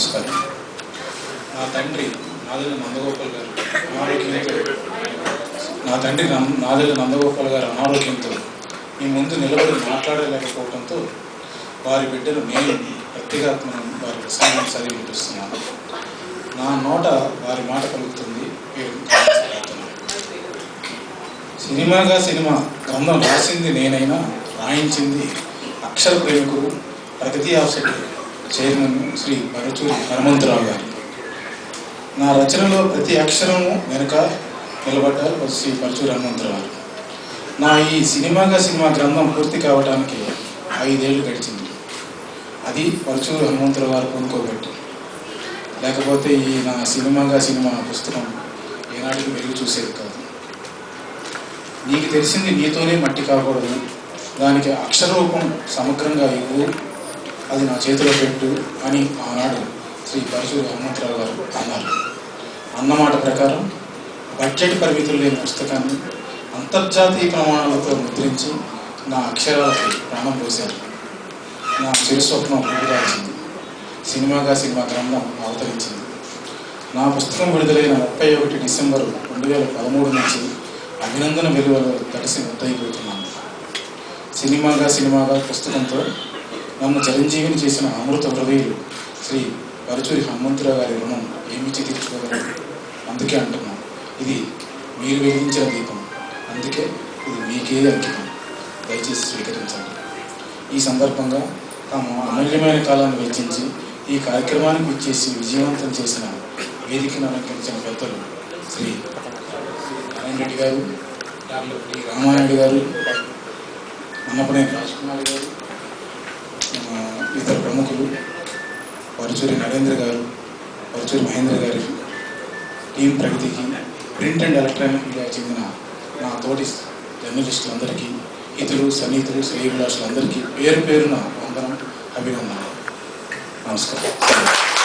నమస్కారం. నా తండ్రి నాదల నందగోపాల్ గారు అనారోగ్యంతో నా తండ్రి నాదల నందగోపాల్ గారు అనారోగ్యంతో మీ ముందు నిలబడి మాట్లాడలేకపోవడంతో వారి బిడ్డలు నేను వ్యక్తిగతంగా వారి సమయం చదివి వినిపిస్తున్నాను నా నోట వారి మాట కలుగుతుంది. సినిమాగా సినిమా గ్రంథం రాసింది నేనైనా రాయించింది అక్షర ప్రేమికుడు ప్రగతి ఆఫ్సెట్ చైర్మన్ శ్రీ పరచూరి హనుమంతరావు గారు. నా రచనలో ప్రతి అక్షరము వెనుక నిలబడ్డారు శ్రీ పరచూరి హనుమంతరావు గారు. నా ఈ సినిమాగా సినిమా గ్రంథం పూర్తి కావడానికి ఐదేళ్ళు గడిచింది. అది పరచూరు హనుమంతరావు గారు కొనుక్కోబట్టి లేకపోతే ఈ నా సినిమాగా సినిమా పుస్తకం ఏనాటికి వెలుగు చూసేది కాదు. నీకు తెలిసింది నీతోనే మట్టి కాకూడదు. దానికి అక్షరరూపం సమగ్రంగా ఇవ్వు. అది నా చేతిలో పెట్టు అని ఆనాడు శ్రీ పరశుడు హనుమంతరావు గారు అన్నారు. అన్నమాట ప్రకారం బడ్జెట్ పరిమితులు లేని పుస్తకాన్ని అంతర్జాతీయ ప్రమాణాలతో ముద్రించి నా అక్షరాలకి ప్రాణం పోశారు. నా చిరుస్వప్నం పూర్తిరాల్చింది సినిమాగా సినిమా గ్రంథం అవతరించింది. నా పుస్తకం విడుదలైన ముప్పై ఒకటి డిసెంబర్ రెండు వేల పదమూడు నుంచి అభినందన విలువలు తడిసి ముద్దయిపోతున్నాను సినిమాగా సినిమాగా పుస్తకంతో నన్ను చిరంజీవిని చేసిన అమృత హృదయులు శ్రీ పరుచూరి హనుమంతరావు గారి రుణం ఏమిచ్చి తీర్చుకోగలరు? అందుకే అంటున్నాం ఇది మీరు వెలిగించిన దీపం. అందుకే ఇది మీకే అంకితం. దయచేసి స్వీకరించండి. ఈ సందర్భంగా తాము అమూల్యమైన కాలాన్ని వెచ్చించి ఈ కార్యక్రమానికి ఇచ్చేసి విజయవంతం చేసిన వేదికను అలంకరించిన పెద్దలు శ్రీ నారాయణ రెడ్డి గారు డాక్టర్ డి గారు అన్నపనేని రాజ్కుమార్ గారు ఇతర ప్రముఖులు వరుచూరి నరేంద్ర గారు వరుచూరి మహేంద్ర గారి టీం ప్రగతికి ప్రింట్ అండ్ ఎలక్ట్రానిక్ మీడియా చెందిన నా తోటి జర్నలిస్టులందరికీ ఇతరులు సన్నిహితులు శ్రేయభిలాషులందరికీ పేరు పేరున వందనం అభినందనలు. నమస్కారం.